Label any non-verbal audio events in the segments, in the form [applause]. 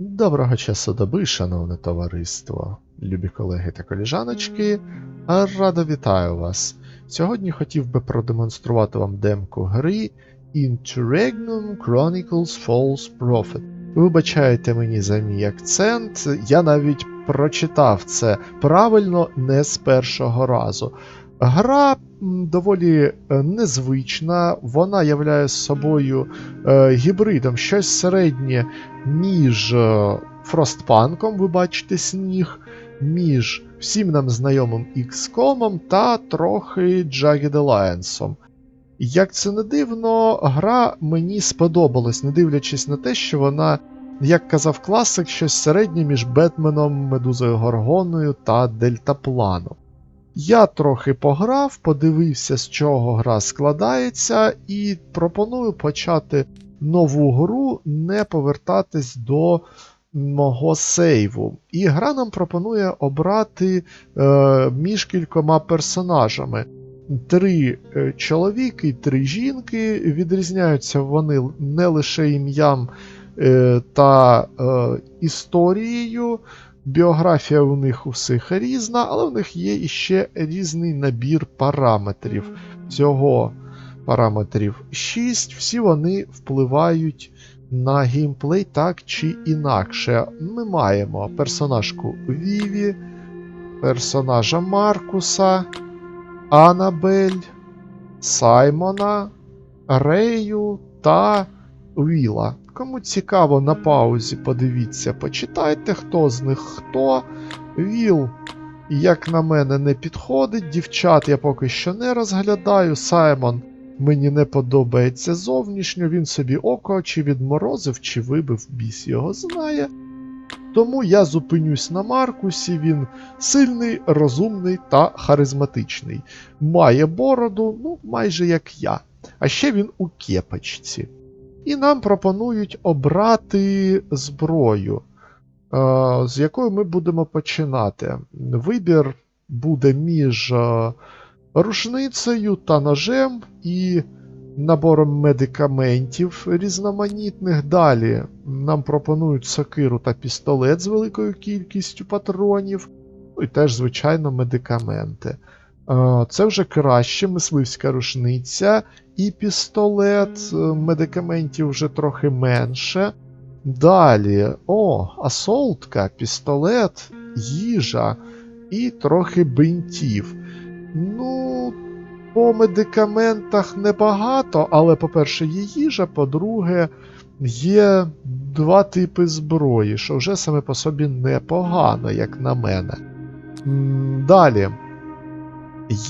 Доброго часу доби, шановне товариство, любі колеги та коліжаночки. Радо вітаю вас. Сьогодні хотів би продемонструвати вам демку гри Interregnum Chronicles False Prophet. Вибачайте мені за мій акцент, я навіть прочитав це правильно не з першого разу. Гра доволі е, незвична, вона являє собою е, гібридом щось середнє між е, Фростпанком, ви бачите сніг, між всім нам знайомим XCOM та трохи Jagged Alliance. Як це не дивно, гра мені сподобалась, не дивлячись на те, що вона, як казав класик, щось середнє між Бетменом, Медузою Горгоною та Дельтапланом. Я трохи пограв, подивився, з чого гра складається, і пропоную почати нову гру, не повертатись до мого сейву. І гра нам пропонує обрати е, між кількома персонажами. Три е, чоловіки, три жінки. Відрізняються вони не лише ім'ям е, та е, історією. Біографія у них у всіх різна, але в них є іще різний набір параметрів. Всього параметрів 6. Всі вони впливають на геймплей так чи інакше. Ми маємо персонажку Віві, персонажа Маркуса, Анабель, Саймона, Рею та Віла. Кому цікаво, на паузі подивіться, почитайте, хто з них хто. Віл, як на мене, не підходить. Дівчат я поки що не розглядаю. Саймон мені не подобається зовнішньо. Він собі око чи відморозив, чи вибив біс його знає. Тому я зупинюсь на Маркусі. Він сильний, розумний та харизматичний. Має бороду, ну, майже як я. А ще він у кепочці. І нам пропонують обрати зброю, е, з якою ми будемо починати. Вибір буде між е, рушницею та ножем і набором медикаментів різноманітних. Далі нам пропонують сокиру та пістолет з великою кількістю патронів, ну і теж, звичайно, медикаменти. Це вже краще мисливська рушниця і пістолет, е, медикаментів вже трохи менше. Далі, о, асолтка, пістолет, їжа і трохи бинтів. Ну, по медикаментах небагато, але, по-перше, є їжа, по-друге, є два типи зброї, що вже саме по собі непогано, як на мене. Далі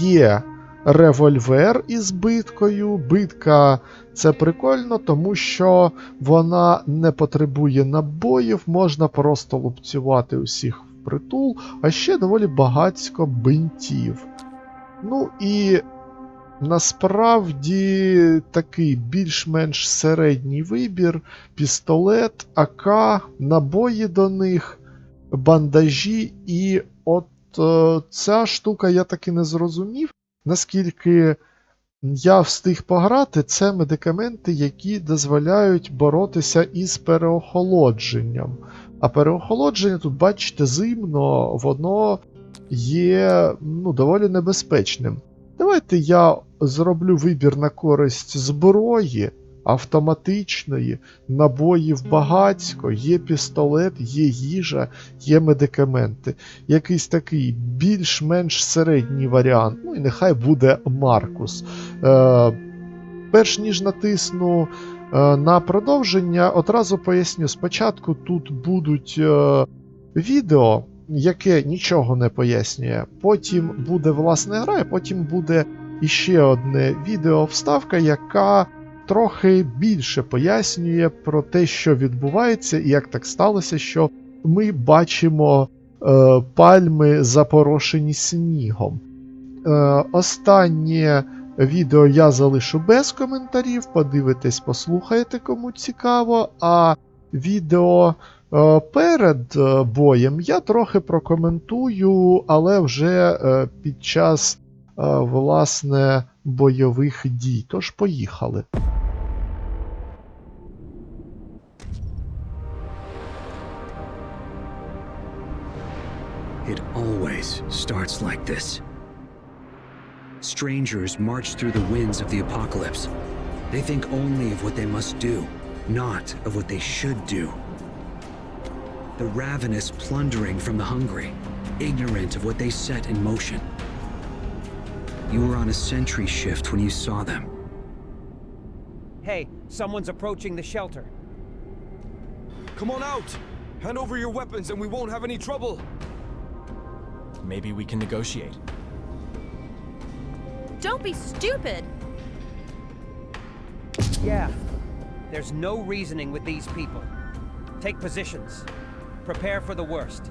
є револьвер із биткою. Битка це прикольно, тому що вона не потребує набоїв, можна просто лупцювати усіх впритул, а ще доволі багатько бинтів. Ну і насправді такий більш-менш середній вибір: пістолет, АК, набої до них, бандажі, і от е, ця штука я таки не зрозумів, наскільки я встиг пограти, це медикаменти, які дозволяють боротися із переохолодженням. А переохолодження тут, бачите, зимно, воно є ну, доволі небезпечним. Давайте я зроблю вибір на користь зброї автоматичної, набоїв багацько, є пістолет, є їжа, є медикаменти. Якийсь такий більш-менш середній варіант. Ну і нехай буде Маркус. Е, перш ніж натисну е, на продовження, одразу поясню: спочатку тут будуть е, відео, яке нічого не пояснює. Потім буде власне гра, і потім буде іще одне відео вставка, яка трохи більше пояснює про те, що відбувається, і як так сталося, що ми бачимо е, пальми запорошені снігом. Е, останнє відео я залишу без коментарів. Подивитесь, послухайте, кому цікаво. А відео е, перед е, боєм я трохи прокоментую, але вже е, під час е, власне бойових дій, тож поїхали. It always starts like this. Strangers march through the winds of the apocalypse. They think only of what they must do, not of what they should do. The ravenous plundering from the hungry, ignorant of what they set in motion. You were on a sentry shift when you saw them. Hey, someone's approaching the shelter. Come on out! Hand over your weapons and we won't have any trouble! Maybe we can negotiate. Don't be stupid! Yeah. There's no reasoning with these people. Take positions. Prepare for the worst.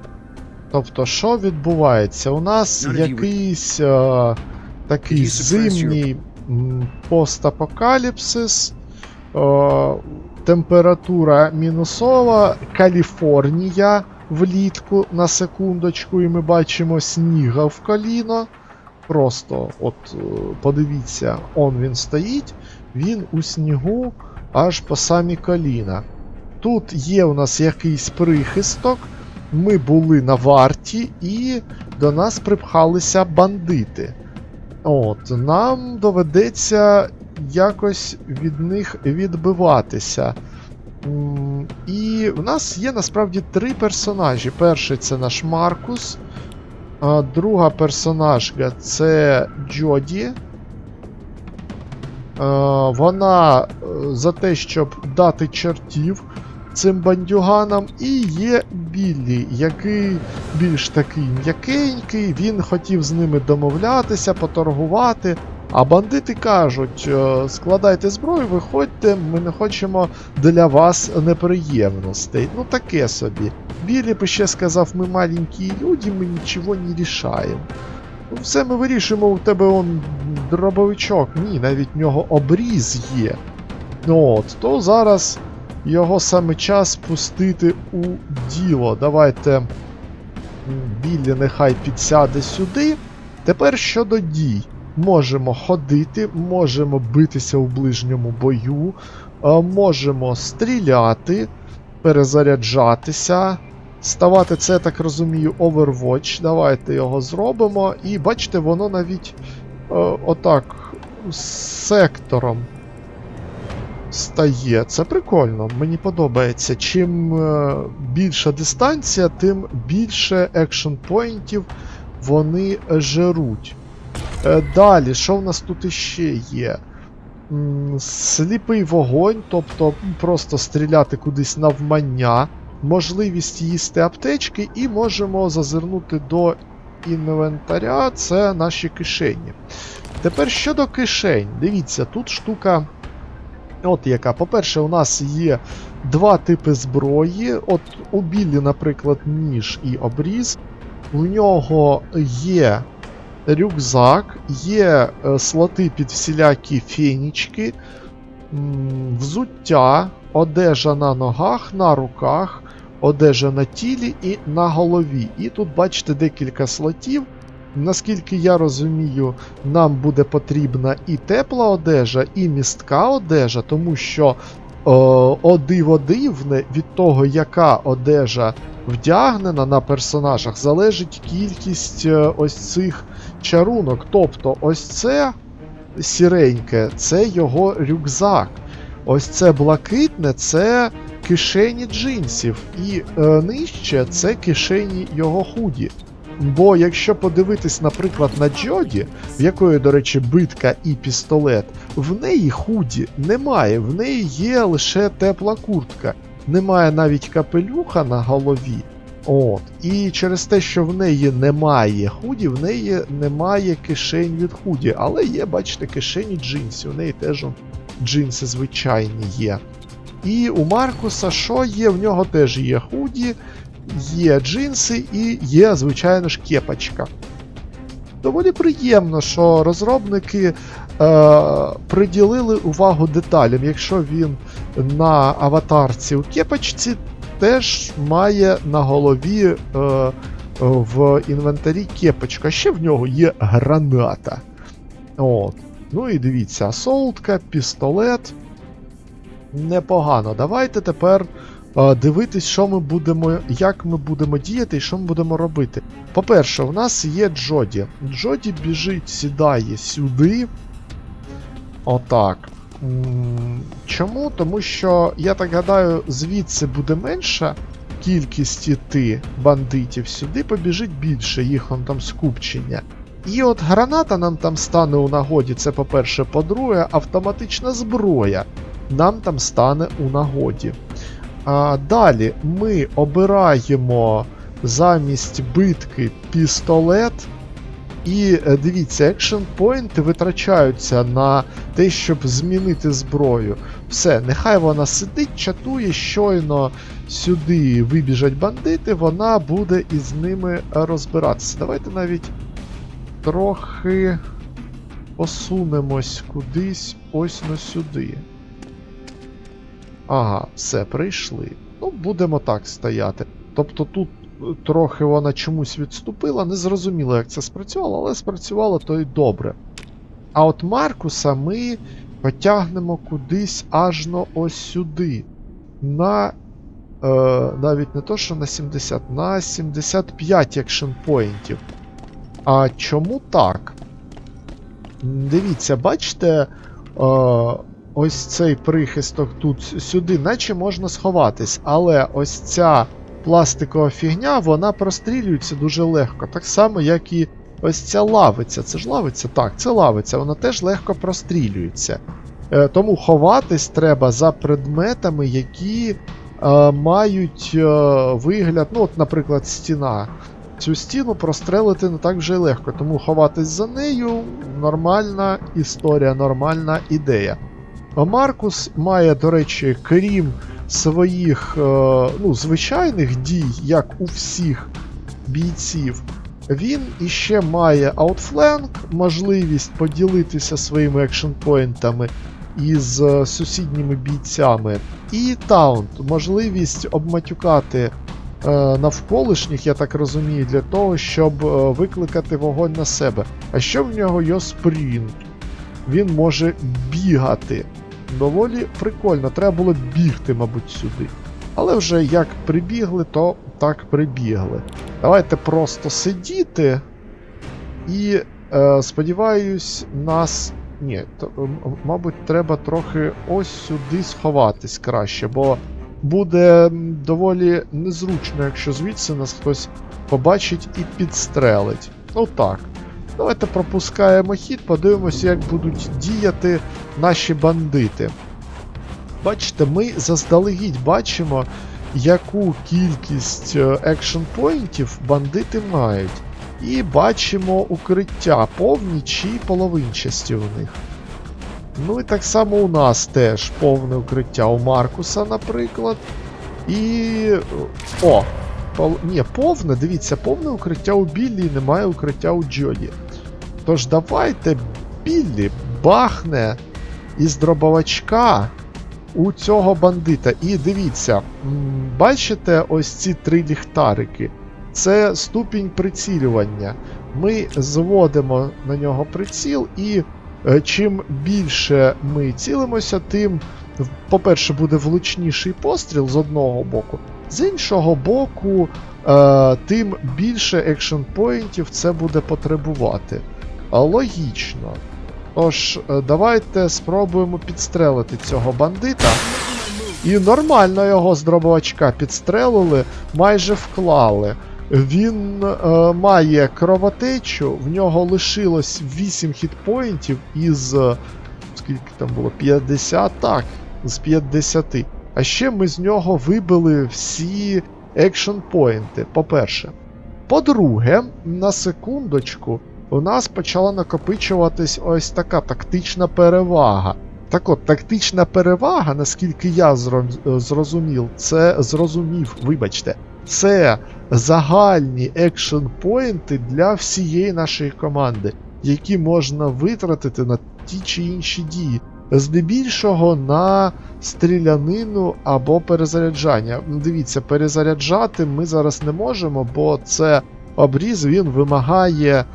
Тобто, що відбувається? У нас None of you якийсь е, Такий зимній постапокаліпсис, е, температура мінусова, Каліфорнія влітку на секундочку, і ми бачимо сніга в коліно. Просто, от е, подивіться, он він стоїть, він у снігу аж по самі коліна. Тут є у нас якийсь прихисток. Ми були на варті, і до нас припхалися бандити. От, нам доведеться якось від них відбиватися. І в нас є насправді три персонажі. Перший це наш Маркус, а друга персонажка це Джоді. Е, Вона е, за те, щоб дати чертів цим бандюганам, і є Біллі, який більш такий м'якенький, він хотів з ними домовлятися, поторгувати. А бандити кажуть: е, складайте зброю, виходьте, ми не хочемо для вас неприємностей. Ну таке собі. Біллі б ще сказав, ми маленькі люди, ми нічого не рішаємо. Ну, все ми вирішимо, у тебе он дробовичок. Ні, навіть в нього обріз є. Ну от, то зараз його саме час пустити у діло. Давайте Біллі нехай підсяде сюди. Тепер щодо дій. Можемо ходити, можемо битися у ближньому бою, е, можемо стріляти, перезаряджатися. Ставати це, я так розумію, Overwatch. Давайте його зробимо. І бачите, воно навіть е, отак сектором стає. Це прикольно, мені подобається. Чим е, більша дистанція, тим більше екшн поінтів вони жеруть. Е, далі, що в нас тут іще є? Сліпий вогонь, тобто просто стріляти кудись навмання, можливість їсти аптечки, і можемо зазирнути до інвентаря, це наші кишені. Тепер щодо кишень, дивіться, тут штука. От яка. По-перше, у нас є два типи зброї. От у Біллі, наприклад, ніж і обріз. У нього є рюкзак, є е, слоти під всілякі фенічки, взуття, одежа на ногах, на руках, одежа на тілі і на голові. І тут бачите декілька слотів. Наскільки я розумію, нам буде потрібна і тепла одежа, і містка одежа, тому що о, о диво дивне від того, яка одежа вдягнена на персонажах, залежить кількість е, ось цих чарунок. Тобто, ось це сіреньке, це його рюкзак. Ось це блакитне, це кишені джинсів, і е, нижче це кишені його худі. Бо якщо подивитись, наприклад, на Джоді, в якої, до речі, битка і пістолет, в неї худі немає, в неї є лише тепла куртка, немає навіть капелюха на голові. От. І через те, що в неї немає худі, в неї немає кишень від худі, але є, бачите, кишені джинсів, у неї теж джинси звичайні є. І у Маркуса що є? В нього теж є худі, є джинси і є, звичайно ж, кепочка. Доволі приємно, що розробники е, приділили увагу деталям. Якщо він на аватарці у кепочці, теж має на голові е, в інвентарі кепочка. Ще в нього є граната. От. Ну і дивіться, асолтка, пістолет. Непогано. Давайте тепер дивитись, що ми будемо, як ми будемо діяти і що ми будемо робити. По-перше, у нас є Джоді. Джоді біжить, сідає сюди. Отак. Чому? Тому що, я так гадаю, звідси буде менша кількість іти бандитів, сюди побіжить більше, їх он там скупчення. І от граната нам там стане у нагоді, це по-перше, по-друге, автоматична зброя нам там стане у нагоді. А, далі ми обираємо замість битки пістолет. І е, дивіться, екшн поінти витрачаються на те, щоб змінити зброю. Все, нехай вона сидить, чатує, щойно сюди вибіжать бандити, вона буде із ними розбиратися. Давайте навіть трохи посунемось кудись ось на сюди. Ага, все, прийшли. Ну, будемо так стояти. Тобто тут е, трохи вона чомусь відступила, не зрозуміло, як це спрацювало, але спрацювало то й добре. А от Маркуса ми потягнемо кудись аж на ось сюди. На. Е, навіть не то, що на 70, на 75 екшн поінтів. А чому так? Дивіться, бачите, е, ось цей прихисток тут сюди, наче можна сховатись, але ось ця пластикова фігня, вона прострілюється дуже легко. Так само, як і ось ця лавиця. Це ж лавиця? Так, це лавиця, вона теж легко прострілюється. Е, тому ховатись треба за предметами, які е, мають е, вигляд, ну, от, наприклад, стіна. Цю стіну прострелити не так вже й легко, тому ховатись за нею нормальна історія, нормальна ідея. Маркус має, до речі, крім своїх е, ну, звичайних дій, як у всіх бійців, він іще має аутфленк, можливість поділитися своїми екшн-поінтами із е, сусідніми бійцями, і таунт, можливість обматюкати е, навколишніх, я так розумію, для того, щоб викликати вогонь на себе. А що в нього є спринт? Він може бігати. Доволі прикольно, треба було бігти, мабуть, сюди. Але вже як прибігли, то так прибігли. Давайте просто сидіти. І е, сподіваюсь, нас. Ні, то, мабуть, треба трохи ось сюди сховатись краще, бо буде доволі незручно, якщо звідси нас хтось побачить і підстрелить. Ну так. Давайте пропускаємо хід, подивимося, як будуть діяти наші бандити. Бачите, ми заздалегідь бачимо, яку кількість екшн поінтів бандити мають. І бачимо укриття, повні чи половинчасті у них. Ну і так само у нас теж повне укриття у Маркуса, наприклад. І. О! Пол... Ні, повне, дивіться, повне укриття у Біллі і немає укриття у Джоді. Тож давайте Біллі бахне із дробовачка у цього бандита. І дивіться, бачите ось ці три ліхтарики? Це ступінь прицілювання. Ми зводимо на нього приціл, і е, чим більше ми цілимося, тим, по-перше, буде влучніший постріл з одного боку, з іншого боку, е, тим більше екшн поінтів це буде потребувати. Логічно. Тож, е, давайте спробуємо підстрелити цього бандита. І нормально його з дробовачка підстрелили, майже вклали. Він е, має кровотечу, в нього лишилось 8 хітпоінтів із. е, Скільки там було? 50? Так, з 50. А ще ми з нього вибили всі екшн поінти, по-перше. По-друге, на секундочку, у нас почала накопичуватись ось така тактична перевага. Так от, тактична перевага, наскільки я зрозумів, це зрозумів, вибачте, це загальні екшн поінти для всієї нашої команди, які можна витратити на ті чи інші дії. Здебільшого на стрілянину або перезаряджання. Дивіться, перезаряджати ми зараз не можемо, бо це обріз він вимагає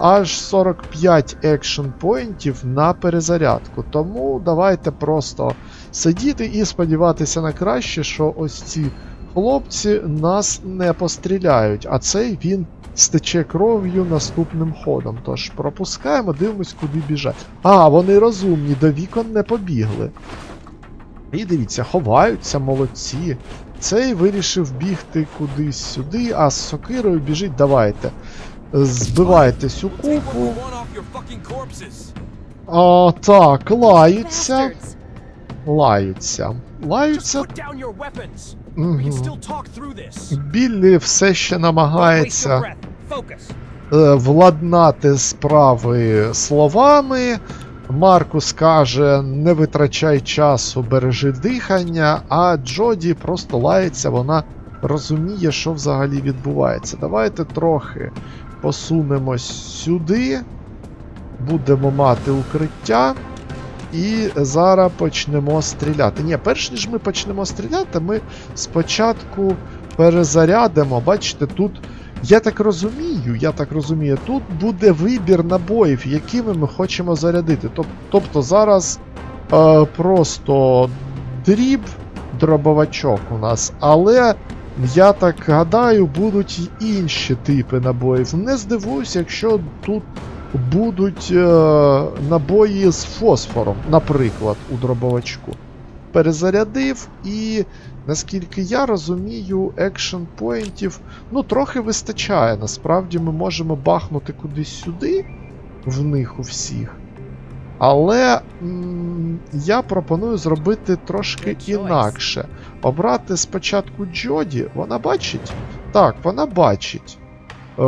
аж 45 екшн поінтів на перезарядку. Тому давайте просто сидіти і сподіватися на краще, що ось ці хлопці нас не постріляють, а цей він стече кров'ю наступним ходом. Тож пропускаємо, дивимось, куди біжать. А, вони розумні, до вікон не побігли. І дивіться, ховаються молодці. Цей вирішив бігти кудись сюди, а з сокирою біжить, давайте. Збивайте цю купу. А, так, лаються. Лаються. Лаються. this. Біллі все ще намагається е, владнати справи словами. Маркус каже: не витрачай часу, бережи дихання, а Джоді просто лається, вона розуміє, що взагалі відбувається. Давайте трохи посунемось сюди, будемо мати укриття. І зараз почнемо стріляти. Ні, перш ніж ми почнемо стріляти, ми спочатку перезарядимо. Бачите, тут, я так розумію, я так розумію, тут буде вибір набоїв, якими ми хочемо зарядити. Тобто зараз е, просто дріб, дробовачок у нас, але я так гадаю, будуть й інші типи набоїв. Не здивуюся, якщо тут будуть е, набої з фосфором, наприклад, у дробовачку. Перезарядив і, наскільки я розумію, екшн поінтів ну, трохи вистачає. Насправді ми можемо бахнути кудись сюди, в них у всіх. Але м, я пропоную зробити трошки інакше. Обрати спочатку Джоді. Вона бачить? Так, вона бачить. Е,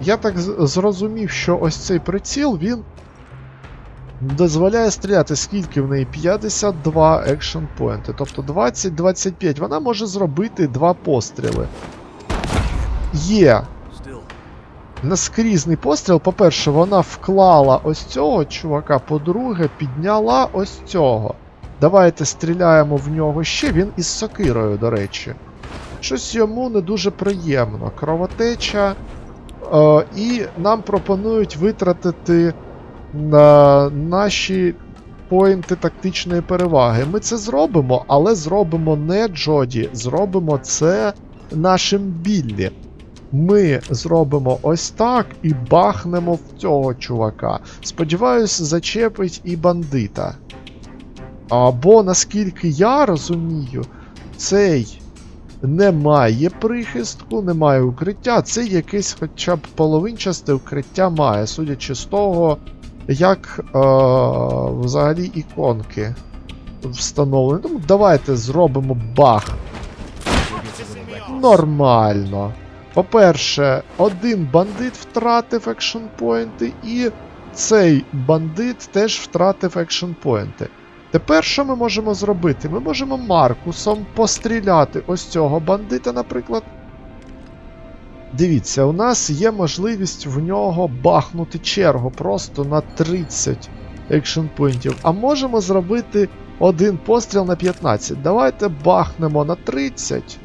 я так зрозумів, що ось цей приціл він дозволяє стріляти, скільки в неї 52 екшн поінти, тобто 20-25. Вона може зробити два постріли. Є наскрізний постріл. По-перше, вона вклала ось цього чувака, по-друге, підняла ось цього. Давайте стріляємо в нього ще. Він із сокирою, до речі. Щось йому не дуже приємно. Кровотеча. Е, і нам пропонують витратити на наші поінти тактичної переваги. Ми це зробимо, але зробимо не Джоді, зробимо це нашим Біллі. Ми зробимо ось так і бахнемо в цього чувака. Сподіваюсь, зачепить і бандита. Або, наскільки я розумію, цей не має прихистку, не має укриття. Це якесь хоча б половинчасте укриття має, судячи з того, як е, взагалі іконки встановлені. Тому давайте зробимо бах. Нормально. По-перше, один бандит втратив екшн поінти, і цей бандит теж втратив екшн поінти. Тепер що ми можемо зробити? Ми можемо Маркусом постріляти ось цього бандита, наприклад. Дивіться, у нас є можливість в нього бахнути чергу просто на 30 екшн поінтів. А можемо зробити один постріл на 15. Давайте бахнемо на 30.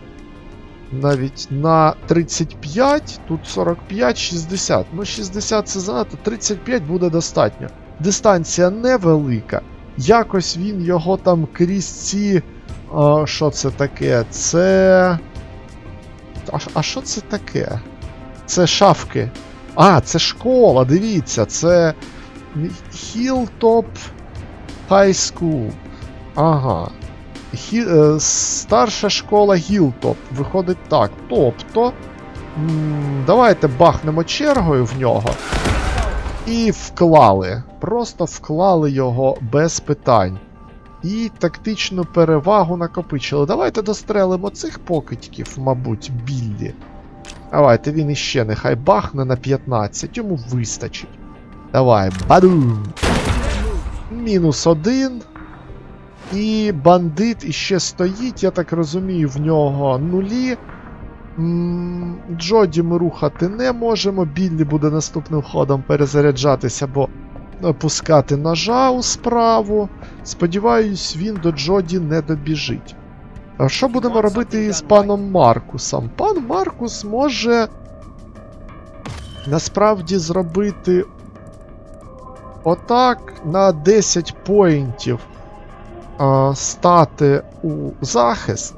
Навіть на 35, тут 45, 60. Ну, 60 це занадто, 35 буде достатньо. Дистанція невелика. Якось він його там крізь ці. А, що це таке? Це. А, а що це таке? Це шафки. А, це школа, дивіться, це Hilltop High School. Ага. Хі, е, старша школа Гілтоп. Виходить так. Тобто. давайте бахнемо чергою в нього. І вклали. Просто вклали його без питань. І тактичну перевагу накопичили. Давайте дострелимо цих покидьків, мабуть, Біллі. Давайте він іще нехай бахне на 15, йому вистачить. Давай, бадум! Мінус один. І бандит іще стоїть, я так розумію, в нього нулі. М, Джоді ми рухати не можемо. Біллі буде наступним ходом перезаряджатися, бо пускати ножа у справу. Сподіваюсь, він до Джоді не добіжить. А що будемо робити з паном Маркусом? Пан Маркус може насправді зробити отак на 10 поінтів стати у захист,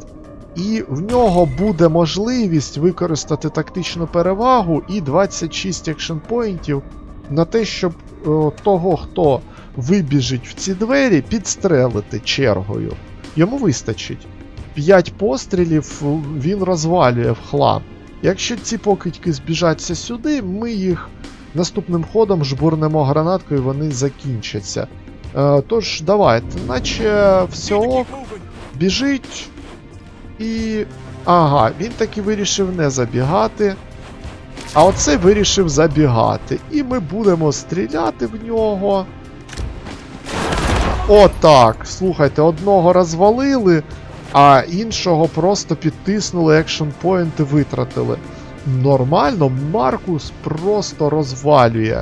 і в нього буде можливість використати тактичну перевагу і 26 екшн-поінтів на те, щоб о, того, хто вибіжить в ці двері, підстрелити чергою. Йому вистачить. 5 пострілів він розвалює в хлам. Якщо ці покидьки збіжаться сюди, ми їх наступним ходом жбурнемо гранаткою, і вони закінчаться. Е, тож, давайте, наче все біжить і. Ага, він таки вирішив не забігати. А оцей вирішив забігати. І ми будемо стріляти в нього. Отак. Слухайте, одного розвалили, а іншого просто підтиснули, екшн поінти витратили. Нормально, Маркус просто розвалює.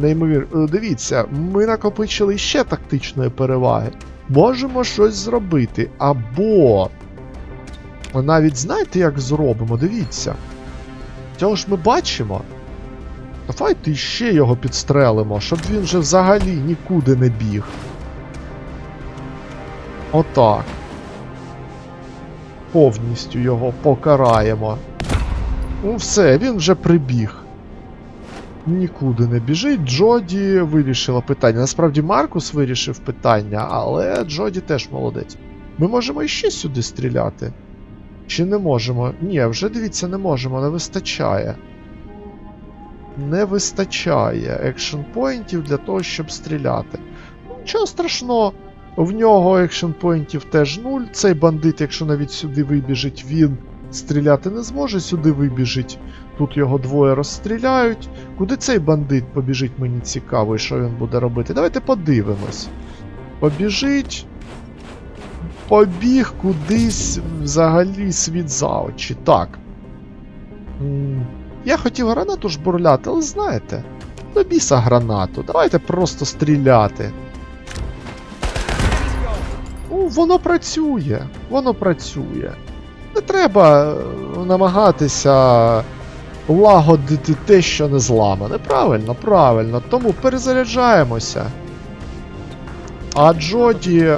Неймовірно. Е, Дивіться, ми накопичили ще тактичної переваги. Можемо щось зробити. Або. Навіть знаєте, як зробимо? Дивіться. Цього ж ми бачимо. Давайте ще його підстрелимо, щоб він вже взагалі нікуди не біг. Отак. Повністю його покараємо. Ну все, він вже прибіг. Нікуди не біжить. Джоді вирішила питання. Насправді Маркус вирішив питання, але Джоді теж молодець. Ми можемо іще сюди стріляти. Чи не можемо? Ні, вже дивіться, не можемо, не вистачає. Не вистачає екшн поінтів для того, щоб стріляти. Ну, Нічого страшного, в нього екшн поінтів теж нуль. Цей бандит, якщо навіть сюди вибіжить, він стріляти не зможе, сюди вибіжить. Тут його двоє розстріляють. Куди цей бандит побіжить, мені цікаво, і що він буде робити. Давайте подивимось. Побіжить. Побіг кудись взагалі світ за очі. Так. Я хотів гранату жбурляти, але знаєте. До біса гранату. Давайте просто стріляти. Ну, воно працює. Воно працює. Не треба е, намагатися лагодити те, що не зламане. Правильно, правильно. Тому перезаряджаємося. А Джоді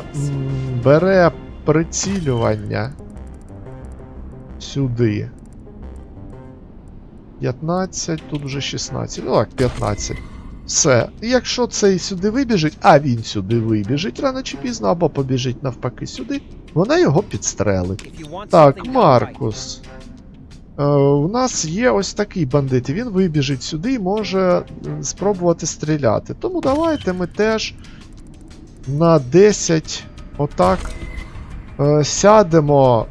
бере прицілювання сюди. 15, тут вже 16. Ну так, 15. Все. Якщо цей сюди вибіжить, а він сюди вибіжить рано чи пізно, або побіжить навпаки сюди, вона його підстрелить. Так, Маркус. Е, у нас є ось такий бандит, і він вибіжить сюди і може спробувати стріляти. Тому давайте ми теж на 10 отак е, сядемо.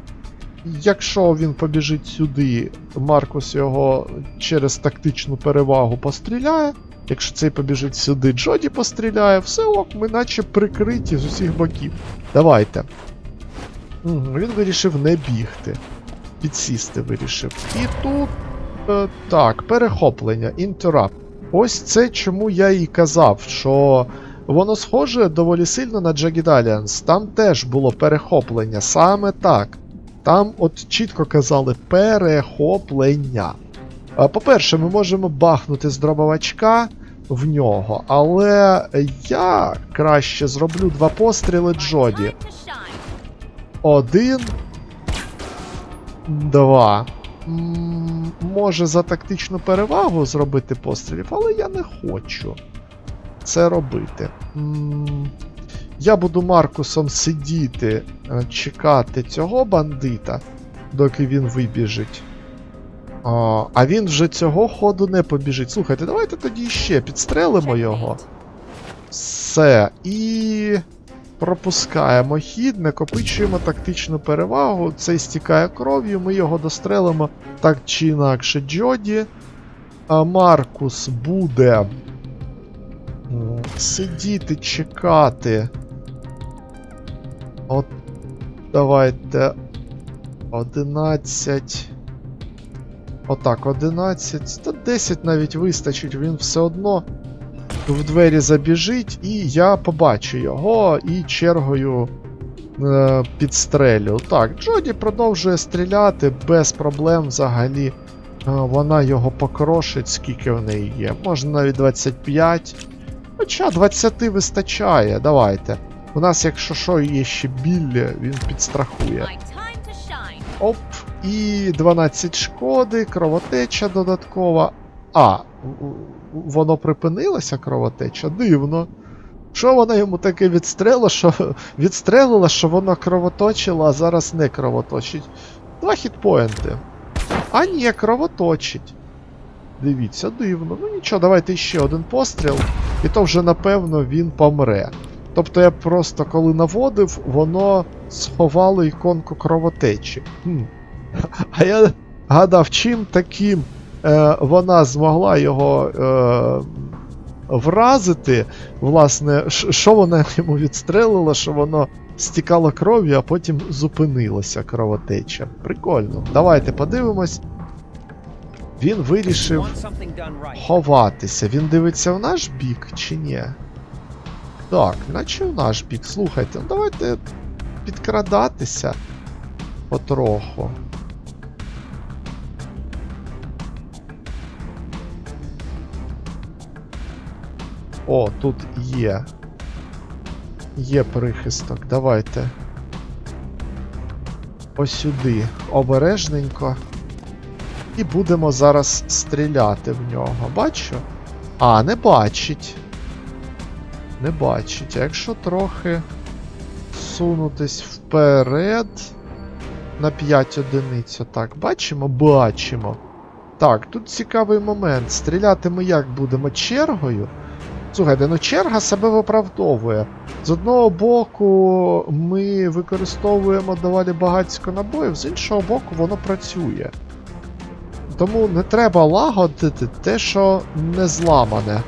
Якщо він побіжить сюди, Маркус його через тактичну перевагу постріляє. Якщо цей побіжить сюди, Джоді постріляє, все ок, ми наче прикриті з усіх боків. Давайте. Мгм, Він вирішив не бігти. Підсісти вирішив. І тут. Е, так, перехоплення, інтерап. Ось це чому я і казав, що воно схоже доволі сильно на Джагідаліанс. Там теж було перехоплення, саме так. Там от чітко казали перехоплення. Е, По-перше, ми можемо бахнути з дробовачка в нього, але я краще зроблю два постріли Джоді. Один. Два. М, Може за тактичну перевагу зробити пострілів, але я не хочу це робити. Я буду Маркусом сидіти, е, чекати цього бандита, доки він вибіжить. А, він вже цього ходу не побіжить. Слухайте, давайте тоді ще підстрелимо його. Все. І. Пропускаємо хід, накопичуємо тактичну перевагу. Цей стікає кров'ю, ми його дострелимо так чи інакше Джоді. А Маркус буде сидіти, чекати. От давайте. 11. Отак, 11. Та 10 навіть вистачить, він все одно в двері забіжить, і я побачу його і чергою е, підстрелю. Так, Джоді продовжує стріляти без проблем взагалі. Е, вона його покрошить, скільки в неї є. Може навіть 25. Хоча 20 вистачає, давайте. У нас, якщо що, є ще білля, він підстрахує. Оп, і 12 шкоди, кровотеча додаткова. А, воно припинилося кровотеча? Дивно. Що вона йому таке відстрелила, що [laughs] відстрелила, що воно кровоточило, а зараз не кровоточить. Два хітпоінти. А ні, кровоточить. Дивіться, дивно. Ну нічого, давайте ще один постріл, і то вже напевно він помре. Тобто я просто коли наводив, воно сховало іконку кровотечі. Хм. [laughs] А я гадав, чим таким е, вона змогла його е, вразити. Власне, що вона йому відстрелила, що воно стікало кров'ю, а потім зупинилася кровотеча. Прикольно. Давайте подивимось. Він вирішив ховатися. Він дивиться в наш бік чи ні? Так, наче в наш бік. Слухайте, ну давайте підкрадатися потроху. О, тут є. Є прихисток. Давайте. Ось сюди. Обережненько. І будемо зараз стріляти в нього. Бачу? А, не бачить. Не бачить. А якщо трохи сунутись вперед на 5 одиниць. Отак. Бачимо? Бачимо. Так, тут цікавий момент. Стріляти ми як будемо чергою? Слухайте, ну черга себе виправдовує. З одного боку, ми використовуємо доволі багатько набоїв, з іншого боку, воно працює. Тому не треба лагодити те, що не зламане.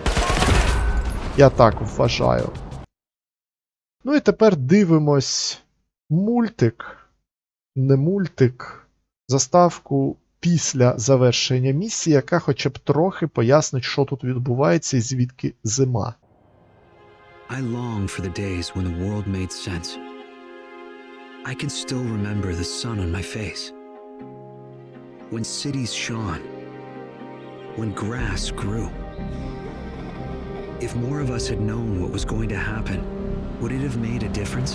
Я так вважаю. Ну і тепер дивимось мультик. Не мультик. Заставку після завершення місії, яка хоча б трохи пояснить, що тут відбувається і звідки зима. I long for the days when the world made sense. I can still remember the sun on my face. When cities shone. When grass grew. If more of us had known what was going to happen, would it have made a difference?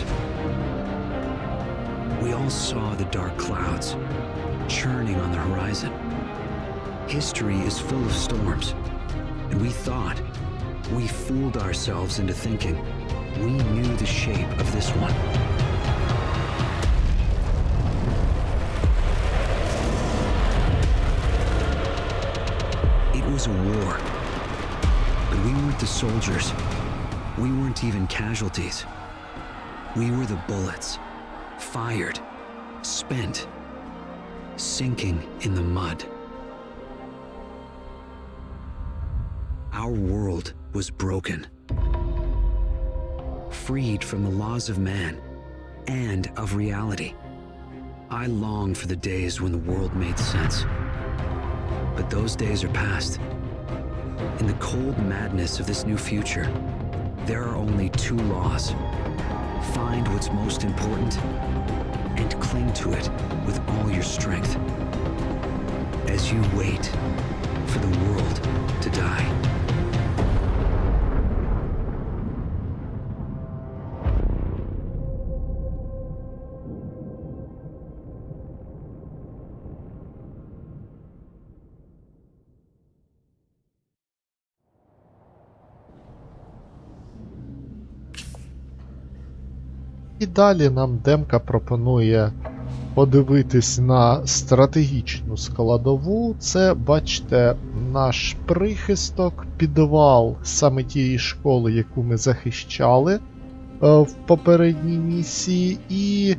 We all saw the dark clouds churning on the horizon. History is full of storms, and we thought we fooled ourselves into thinking we knew the shape of this one. Was a war. But we weren't the soldiers. We weren't even casualties. We were the bullets. Fired. Spent. Sinking in the mud. Our world was broken. Freed from the laws of man and of reality. I long for the days when the world made sense. But those days are past. In the cold madness of this new future, there are only two laws find what's most important and cling to it with all your strength. As you wait for the world to die. І далі нам демка пропонує подивитись на стратегічну складову. Це, бачите, наш прихисток, підвал саме тієї школи, яку ми захищали е, в попередній місії. І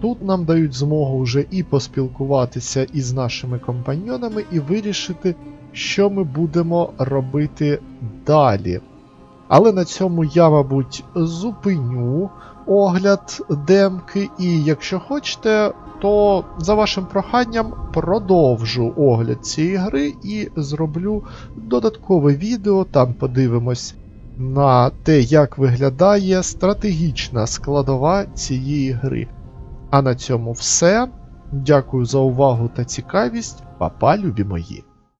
тут нам дають змогу вже і поспілкуватися із нашими компаньйонами, і вирішити, що ми будемо робити далі. Але на цьому я, мабуть, зупиню огляд демки, і якщо хочете, то за вашим проханням продовжу огляд цієї гри і зроблю додаткове відео. Там подивимось на те, як виглядає стратегічна складова цієї гри. А на цьому все. Дякую за увагу та цікавість. Папа, любі мої!